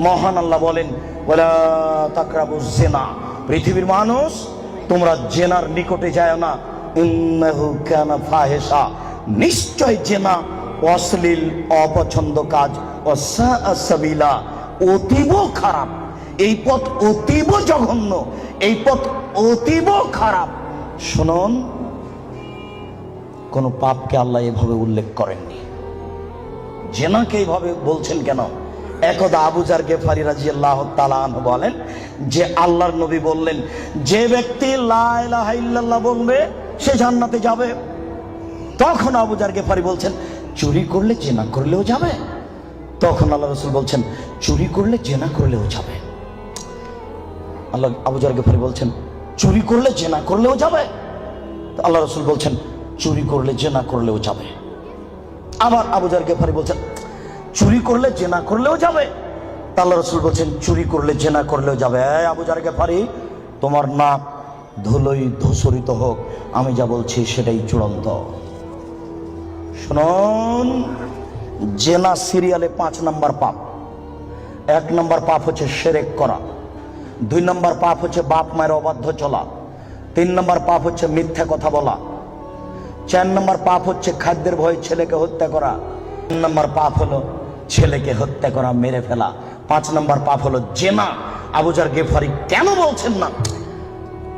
মহান আল্লাহ বলেন তাকরাবু জেনা পৃথিবীর মানুষ, তোমরা জেনার নিকটে যায় না। নিশ্চয় জেনা অশ্লীল, অপছন্দ কাজ। অসা সাবিলা। অতীব খারাপ। এই পথ অতীব জঘন্য। এই পথ অতীব খারাপ। শুনুন, কোন পাপকে আল্লাহ এভাবে উল্লেখ করেননি। জেনাকে এইভাবে বলছেন কেন? একদা আবুজার গেফারি রাজি আল্লাহ বলেন যে আল্লাহর নবী বললেন, যে ব্যক্তি লা ইলাহা ইল্লাল্লাহ বলবে, সে জান্নাতে যাবে। তখন আবুজার গেফারি বলছেন, চুরি করলে জেনা করলেও যাবে। তখন আল্লাহ রসুল বলছেন, চুরি করলে জেনা করলেও যাবে। আল্লাহ আবুজার গেফারি বলছেন, চুরি করলে জেনা করলেও যাবে। আল্লাহ রসুল বলছেন, চুরি করলে জেনা করলেও যাবে। আবার আবুজার গেফারি বলছেন চুরি করলে জেনা করলেও যাবে। তা আল্লাহ রসুল বলছেন, চুরি করলে জেনা করলেও যাবে। এই আবুজার গেফারি তোমার নাক ধুলোই ধূসরিত হোক, আমি যা বলছি সেটাই চূড়ান্ত। শুনুন, জেনা সিরিয়ালে পাঁচ নাম্বার পাপ। এক নাম্বার পাপ হচ্ছে সেরেক করা। দুই নাম্বার পাপ হচ্ছে বাপ মায়ের অবাধ্য চলা। তিন নাম্বার পাপ হচ্ছে মিথ্যা কথা বলা। চার নম্বর পাপ হচ্ছে খাদ্যের ভয়ে ছেলেকে হত্যা করা। তিন নম্বর পাপ হলো ছেলেকে হত্যা করা, মেরে ফেলা। পাঁচ নম্বর পাপ হলো জেনা। আবুজার গেফারি কেন বলছেন না?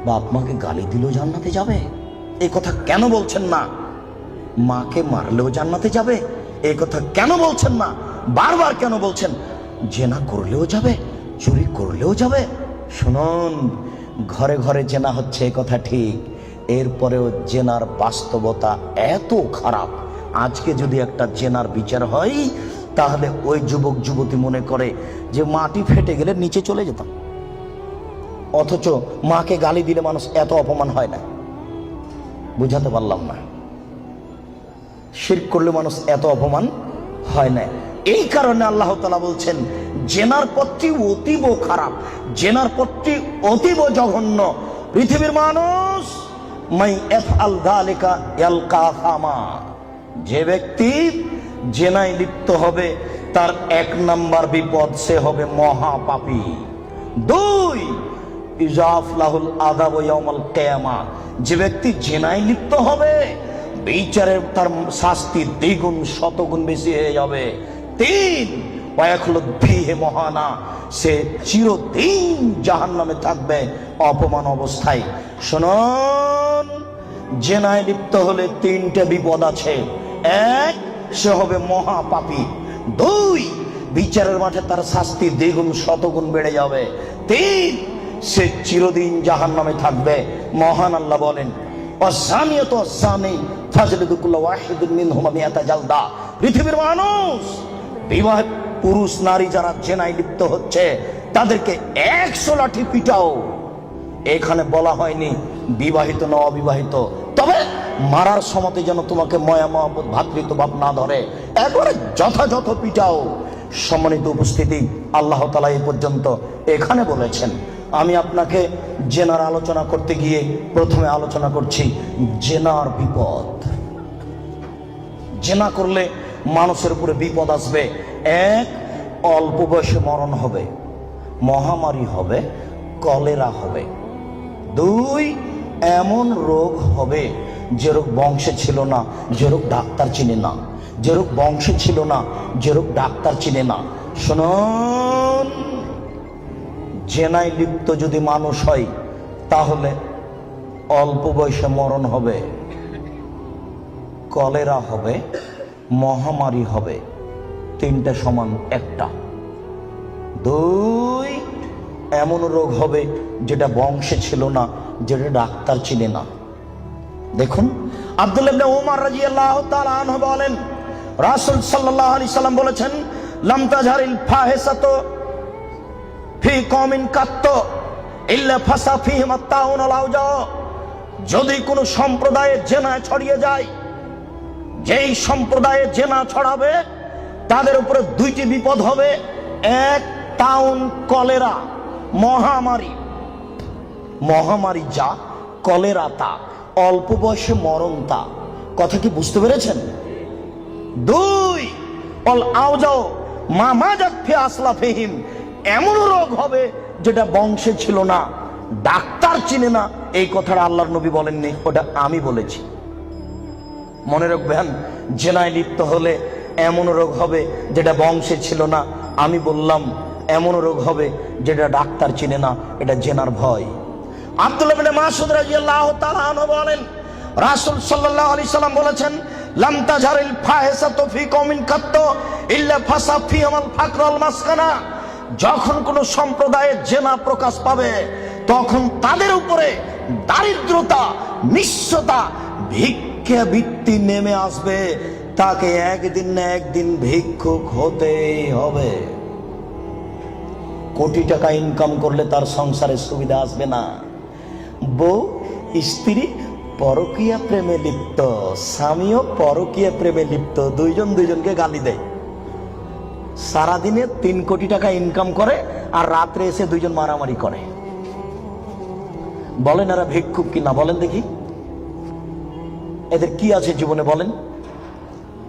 বাপ মাকে গালি দিলেও জান্নাতে যাবে। এই কথা কেন বলছেন না? মাকে মারলেও জান্নাতে যাবে। এই কথা কেন বলছেন না? বারবার কেন বলছেন? জেনা করলেও যাবে, চুরি করলেও যাবে। শুনুন, ঘরে ঘরে জেনা হচ্ছে, এ কথা ঠিক। এরপরেও জেনার বাস্তবতা এত খারাপ। আজকে যদি একটা জেনার বিচার হয় তাহলে ওই যুবক যুবতী মনে করে যে মাটি ফেটে গেলে নিচে চলে যেতাম। অথচ মাকে গালি দিলে মানুষ এত অপমান হয় না। বুঝাতে পারলাম না। শির করলে মানুষ এত অপমান হয় না। এই কারণে আল্লাহ তালা বলছেন, জেনার পথটি অতীব খারাপ, জেনার পথটি অতীব জঘন্য। পৃথিবীর মানুষ, মাই এফ আল দালিকা ইয়ালকা ফামা। যে ব্যক্তি জেনায় লিপ্ত হবে, তার এক নাম্বার বিপদ সে হবে মহাপাপী। দুই, ইজাফ লাহুল আদাব ইয়াউমাল কিয়ামা। যে ব্যক্তি জেনায় লিপ্ত হবে, বিচারের তার শাস্তি দ্বিগুণ, শতগুণ বেশি হয়ে যাবে। তিন হে মহানা। সে চিরদিন জাহান নামে থাকবে অপমান অবস্থায়। শুনুন, জেনায় লিপ্ত হলে তিনটে বিপদ আছে। এক সে হবে মহাপাপী। দুই, বিচারের মাঠে তার শাস্তি দ্বিগুণ, শতগুণ বেড়ে যাবে। তিন, সে চিরদিন জাহান নামে থাকবে। মহান আল্লাহ বলেন অসানিয়ত অসানি ফাজলিদুকুল্লাহ ওয়াহিদুন মিনহুমা মিয়াতা জালদা। পৃথিবীর মানুষ বিবাহ পুরুষ, নারী যারা জেনায় লিপ্ত হচ্ছে, তাদেরকে একশো লাঠি পিটাও। এখানে বলা হয়নি বিবাহিত না অবিবাহিত। তবে মারার সমতে যেন তোমাকে ময়া মহব্বত ভাতৃত্ব ভাব না ধরে। একবারে যথাযথ পিটাও। সম্মানিত উপস্থিতি, আল্লাহ তালা এই পর্যন্ত এখানে বলেছেন। আমি আপনাকে জেনার আলোচনা করতে গিয়ে প্রথমে আলোচনা করছি জেনার বিপদ। জেনা করলে মানুষের উপরে বিপদ আসবে। এক, অল্প বয়সে মরণ হবে, মহামারী হবে, কলেরা হবে। দুই, এমন রোগ হবে যে রোগ বংশে ছিল না যে রোগ ডাক্তার চিনে না যে রোগ বংশে ছিল না যে রোগ ডাক্তার চিনে না। শুনুন, জেনায় লিপ্ত যদি মানুষ হয়, তাহলে অল্প বয়সে মরণ হবে, কলেরা হবে, মহামারী হবে, তিনটা সমান একটা। দুই, এমন রোগ হবে যেটা বংশে ছিল না, যেটা ডাক্তার চিনে না। দেখুন, আব্দুল ইবনে ওমর রাদিয়াল্লাহু তাআলা আনহু বলেন, রাসূল সাল্লাল্লাহু আলাইহি সাল্লাম বলেছেন, লাম তাজহারিল ফাহিসাতু ফি কওমিন কাত্ত ইল্লা ফাসা ফিহিম আত-তাউন আওজা যদি কোনো সম্প্রদায়ে জেনা ছড়িয়ে যায়, যেই সম্প্রদায়ে জেনা ছড়াবে, তাদের উপরে দুইটি বিপদ হবে। এক, টাউন কলেরা, মহামারী। মহামারী যা কলেরা তা। অল্প বয়সে মরণ তা। কথা কি বুঝতে পেরেছেন? দুই, অল আওজাও মামা জাতফি আসলা ফেহিম। এমন রোগ হবে যেটা বংশে ছিল না, ডাক্তার চিনে না। এই কথাটা আল্লাহর নবী বলেননি, ওটা আমি বলেছি। মনে রাখবেন, জেনায় লিপ্ত হলে এমন রোগ হবে যেটা বংশে ছিল না। আমি বললাম, এমন রোগ হবে যেটা ডাক্তার চিনে না, এটা জেনার ভয়। আব্দুল্লাহ মাসুদ বলেন সাল্লাম বলেছেন ফি ইল্লা ফাসা ফিহাল ফাকর ওয়াল মাসকানা। যখন কোন সম্প্রদায়ের জেনা প্রকাশ পাবে, তখন তাদের উপরে দারিদ্রতা নিঃস্বতা ভিক্ষা বৃত্তি নেমে আসবে। তাকে একদিন না একদিন ভিক্ষুক হতেই হবে। কোটি টাকা ইনকাম করলে তার সংসারে সুবিধা আসবে না। বউ স্ত্রী পরকীয়া প্রেমে লিপ্ত স্বামীও পরকীয়া প্রেমে লিপ্ত, দুইজন দুইজনকে গালি দেয়। সারাদিনে তিন কোটি টাকা ইনকাম করে আর রাত্রে এসে দুইজন মারামারি করে। বলেন এরা ভিক্ষুক কি না বলেন দেখি। এদের কি আছে জীবনে বলেন।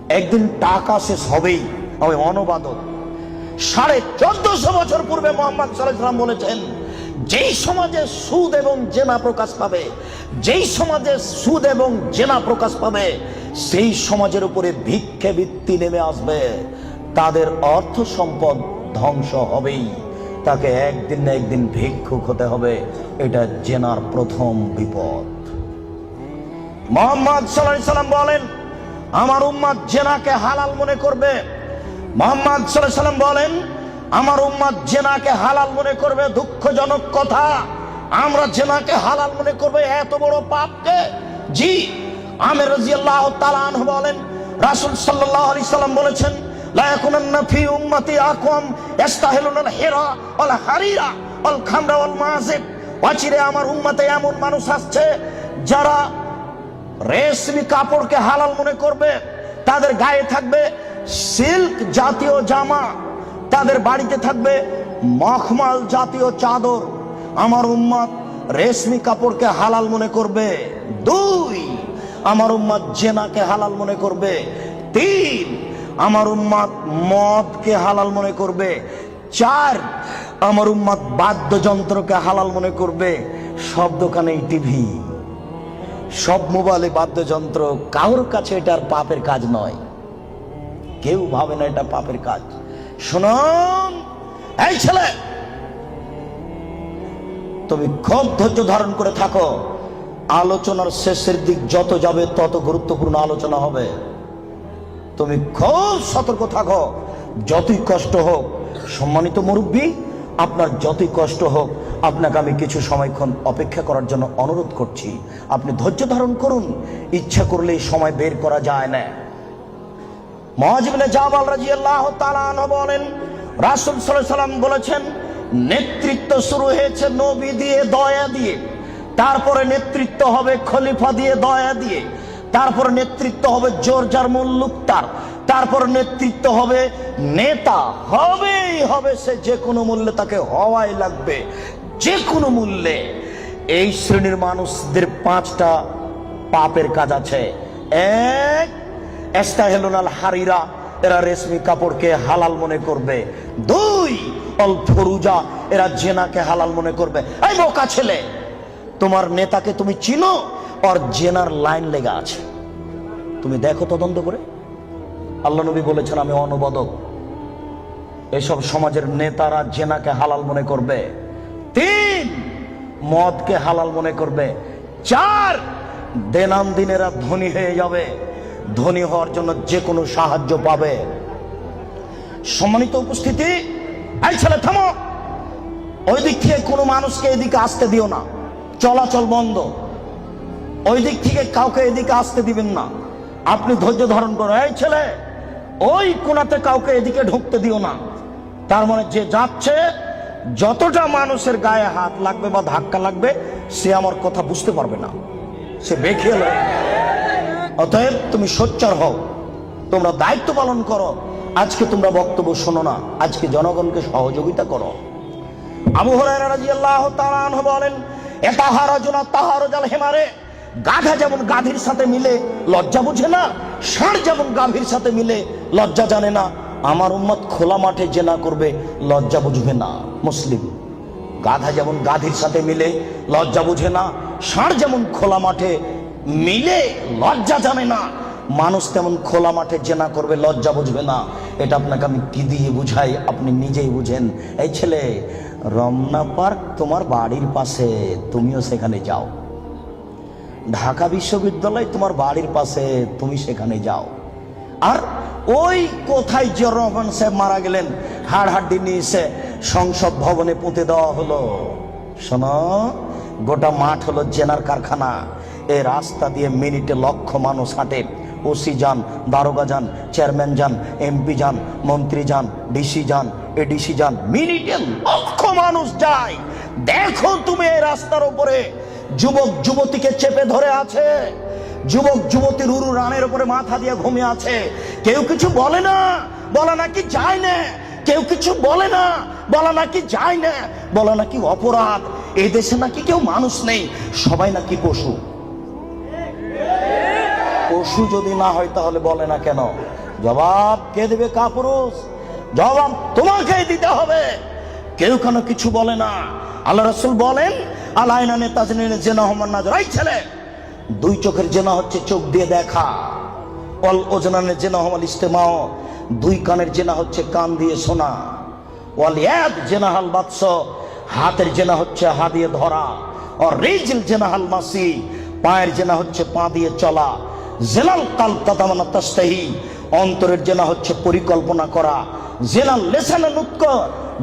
একদিন টাকা শেষ হবেই, হবে অনবাদক সাড়ে চোদ্দশো বছর পূর্বে মোহাম্মদ সাল্লাম বলেছেন যেই সমাজে সুদ এবং জেনা প্রকাশ পাবে, যেই সমাজে সুদ এবং জেনা প্রকাশ পাবে, সেই সমাজের উপরে ভিক্ষে বৃত্তি নেমে আসবে। তাদের অর্থ সম্পদ ধ্বংস হবেই। তাকে একদিন না একদিন ভিক্ষুক হতে হবে। এটা জেনার প্রথম বিপদ। মোহাম্মদ সাল্লাম বলেন, আমার উম্মাদ জেনাকে হালাল মনে করবে। মোহাম্মদ সাল্লাম বলেন আমার উম্মাদ জেনাকে হালাল মনে করবে, দুঃখজনক কথা। আমরা জেনাকে হালাল মনে করবে, এত বড় পাপকে। জি, আমের রাজিয়াল্লাহ তালান বলেন, রাসূল সাল্লাল্লাহু আলাইহি সাল্লাম বলেছেন, লা ইয়াকুনান্না ফি উম্মতি আকওয়াম ইস্তাহিলুল হিরা ওয়াল হারিরা ওয়াল খামরা ওয়াল মাযিব অচিরে আমার উম্মতে এমন মানুষ আসছে, যারা রেশমি কাপড়কে হালাল মনে করবে, তাদের গায়ে থাকবে সিল্ক জাতীয় জামা। তাদের বাড়িতে থাকবে মখমাল জাতীয় চাদর। আমার উম্মত রেশমি কাপড়কে হালাল মনে করবে দুই। আমার উম্মত জেনাকে হালাল মনে করবে তিন। আমার উম্মত মদকে হালাল মনে করবে চার। আমার উম্মত বাদ্যযন্ত্রকে হালাল মনে করবে সব দোকানেই টিভি। সব মোবাইলে বাদ্যযন্ত্র, কারোর কাছে এটার পাপের কাজ নয়। কেউ ভাবে না এটা পাপের কাজ। শুনুন। এই ছেলে! তুমি খুব ধৈর্য ধারণ করে থাকো। আলোচনার শেষের দিক যত যাবে, তত গুরুত্বপূর্ণ আলোচনা হবে। তুমি খুব সতর্ক থাকো। যতই কষ্ট হোক, সম্মানিত মুরব্বী, আপনার যতই কষ্ট হোক, আপনাকে আমি কিছু সময়ক্ষণ অপেক্ষা করার জন্য অনুরোধ করছি। আপনি ধৈর্য ধারণ করুন। ইচ্ছা করলেই সময় বের করা যায় না। বলেন, রাসূল বলেছেন, নেতৃত্ব শুরু হয়েছে নবী দিয়ে, দয়া দিয়ে। তারপরে নেতৃত্ব হবে খলিফা দিয়ে, দয়া দিয়ে। তারপর নেতৃত্ব হবে জোরজার মুল্লুক তার। তারপর নেতৃত্ব হবে নেতা। হবেই হবে সে, যে কোনো মূল্যে তাকে হওয়াই লাগবে। যে কোনো মূল্যে। এই শ্রেণির মানুষদের পাঁচটা পাপের কাজ আছে। এক এস্তাহেলুনাল হারিরা, এরা রেশমি কাপড়কে হালাল মনে করবে। দুই অল ফরুজা এরা জেনাকে হালাল মনে করবে। এই বোকা ছেলে, তোমার নেতাকে তুমি চিনো? আর জেনার লাইন লেগা আছে। তুমি দেখো তদন্ত করে। আল্লাহ নবী বলেছেন, আমি অনুবাদক। এসব সমাজের নেতারা জেনাকে হালাল মনে করবে। তিন, মদকে হালাল মনে করবে। চার দেনাম দিনেরা ধনী হয়ে যাবে। ধনী হওয়ার জন্য যে কোনো সাহায্য পাবে। সম্মানিত উপস্থিতি, এই ছেলে, থামো। ওই দিক থেকে কোনো মানুষকে এদিকে আসতে দিও না। চলাচল বন্ধ। ওই দিক থেকে কাউকে এদিকে আসতে দিবেন না। আপনি ধৈর্য ধারণ করো। এই ছেলে, ওই কোনাতে কাউকে এদিকে ঢুকতে দিও না। তার মানে যে যাচ্ছে, যতটা মানুষের গায়ে হাত লাগবে বা ধাক্কা লাগবে, সে আমার কথা বুঝতে পারবে না। সে বেখিয়ে লয় অতএব তুমি সোচ্চার হও। তোমরা দায়িত্ব পালন করো। আজকে তোমরা বক্তব্য শোনো না। আজকে জনগণকে সহযোগিতা করো। আবু তাআলা বলেন, এতাহা রাজুলা তাহা রাজাল হেমারে। গাধা যেমন গাভীর সাথে মিলে, লজ্জা বুঝে না? ষাঁড় যেমন গাভীর সাথে মিলে, লজ্জা জানে না? আমার উম্মত খোলা মাঠে জেনা করবে, লজ্জা বুঝবে না। মুসলিম, গাধা যেমন গাধির সাথে মিলে, লজ্জা বুঝে না? ষাঁড় যেমন খোলা মাঠে মিলে লজ্জা জানে না। মানুষ তেমন খোলা মাঠে জেনা করবে, লজ্জা বুঝবে না। এটা আপনাকে আমি কি দিয়ে বুঝাই? আপনি নিজেই বুঝেন। এই ছেলে, রমনা পার্ক তোমার বাড়ির পাশে, তুমিও সেখানে যাও। ঢাকা বিশ্ববিদ্যালয় তোমার বাড়ির পাশে, তুমি সেখানে যাও। আর ওই কোথায় জিয়র রহমান সাহেব মারা গেলেন হাড় হাড্ডি নিয়ে এসে সংসদ ভবনে পুঁতে দেওয়া হলো। শোনো, গোটা মাঠ হলো জেনার কারখানা। এই রাস্তা দিয়ে মিনিটে লক্ষ মানুষ হাঁটে। ওসি যান, দারোগা যান, চেয়ারম্যান যান, এমপি যান, মন্ত্রী যান, ডিসি যান, এডিসি যান, মিনিটে লক্ষ মানুষ যায়। দেখো তুমি এই রাস্তার উপরে। যুবক, যুবতীকে চেপে ধরে আছে। যুবক, যুবতী রুরু রানের উপরে মাথা দিয়ে ঘুমিয়ে আছে। কেউ কিছু বলে না, বলা নাকি যায় না। কেউ কিছু বলে না, বলা নাকি যায় না, বলা নাকি অপরাধ। এই দেশে নাকি কেউ মানুষ নেই, সবাই নাকি পশু। পশু যদি না হয় তাহলে বলে না কেন? জবাব কে দেবে কাপুরুষ? জবাব তোমাকেই দিতে হবে। কেউ কেন কিছু বলে না। আল্লাহ রসুল বলেন আলাইনানে তাজনিনে জেনা হমান নাজর। এই ছেলে, দুই চোখের জেনা হচ্ছে চোখ দিয়ে দেখা। অল ওজনানের জেনা হমাল ইস্তেমাও। দুই কানের জেনা হচ্ছে কান দিয়ে শোনা। ওয়াল ইয়াদ জেনাহাল বাৎস হাতের জেনা হচ্ছে হা দিয়ে ধরা। ও রিজিল জেনাহাল মাসি। পায়ের জেনা হচ্ছে পা দিয়ে চলা। জেলাল কাল তাতামানা তাস্তাহি। অন্তরের জেনা হচ্ছে পরিকল্পনা করা। জেলাল লেসানা নুৎক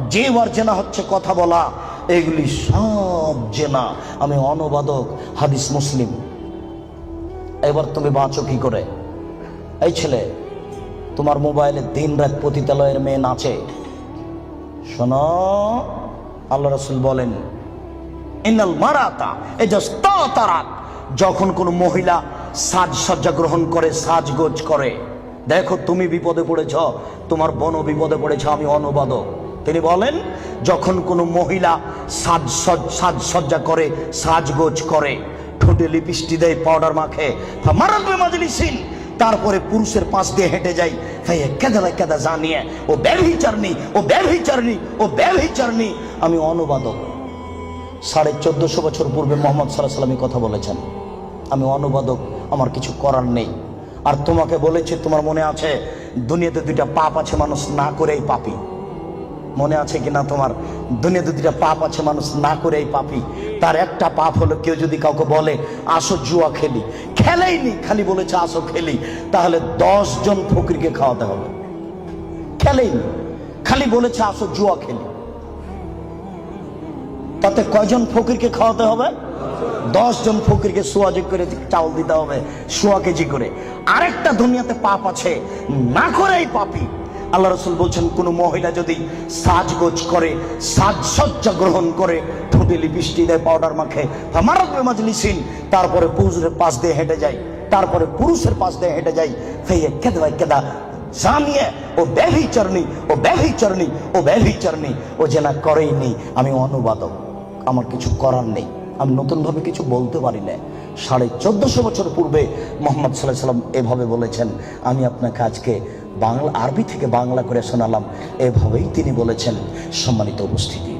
জিওয়ার জেনা হচ্ছে কথা বলা। এগুলি সব জেনা আমি অনুবাদক হাদিস মুসলিম। এবার তুমি বাঁচো কি করে? এই ছেলে, তোমার মোবাইলে দিন রাত পতিতালয়ের মেয়ে নাচে। শোনো, আল্লাহ রসুল বলেন ইনাল মারাতা যে তারাত যখন কোনো মহিলা সাজসজ্জা গ্রহণ করে, সাজগোজ করে। দেখো তুমি বিপদে পড়েছ, তোমার বন বিপদে পড়েছ, আমি অনুবাদক তিনি বলেন, যখন কোনো মহিলা সাজ সাজসজ্জা করে, সাজগোজ করে, ঠোঁটে লিপিস্টি দেয় পাউডার মাখে মারাত্মে মাজলিসিন। তারপরে পুরুষের পাশ দিয়ে হেঁটে যাই হ্যাঁ কেদা কেদা জানিয়ে, ও ব্যবহিচারনি ও ব্যবহিচারনি ও ব্যবহিচারনি আমি অনুবাদক সাড়ে চোদ্দশো বছর পূর্বে মোহাম্মদ সাল্লাহ সাল্লামী কথা বলেছেন। আমি অনুবাদক আমার কিছু করার নেই। আর তোমাকে বলেছে, তোমার মনে আছে, দুনিয়াতে দুইটা পাপ আছে, মানুষ না করেই পাপি। মনে আছে কিনা তোমার? দুনিয়াতে দুইটা পাপ আছে, মানুষ না করেই পাপি। তার একটা পাপ হলো, কেউ যদি কাউকে বলে, আসো জুয়া খেলি। খেলেইনি খালি বলেছে, আসো খেলি। তাহলে দশ জন ফকিরকে খাওয়াতে হবে। খেলেইনি খালি বলেছে, আসো জুয়া খেলি। তাতে কয়জন ফকিরকে খাওয়াতে হবে? দশ জন ফকিরকে সোয়াজি করে চাউল দিতে হবে সোয়া কেজি করে। আরেকটা দুনিয়াতে পাপ আছে, না করেই পাপি। আল্লাহ রসুল বলছেন, কোন মহিলা যদি সাজগোজ করে, সাজসজ্জা গ্রহণ করে ঠোঁটে লিপস্টি দেয় পাউডার মাখে মারাত মাজলিসিন, তারপরে পুরুষের পাশ দিয়ে হেঁটে যায়, তারপরে পুরুষের পাশ দিয়ে হেঁটে যায়, ফেয়ে কেদা কেদা জানিয়ে, ও ব্যভিচারণী ও ব্যভিচারণী ও ব্যভিচারণী, ও যে না করেইনি, আমি অনুবাদক। আমার কিছু করার নেই। আমি নতুনভাবে কিছু বলতে পারি না। সাড়ে চোদ্দশো বছর পূর্বে মোহাম্মদ সাল্লাহ সাল্লাম এভাবে বলেছেন, আমি আপনাকে আজকে বাংলা, আরবি থেকে বাংলা করে শোনালাম। এভাবেই তিনি বলেছেন সম্মানিত উপস্থিতি।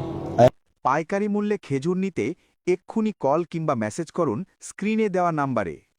পাইকারি মূল্যে খেজুর নিতে এক্ষুনি কল কিংবা মেসেজ করুন, স্ক্রিনে দেওয়া নাম্বারে।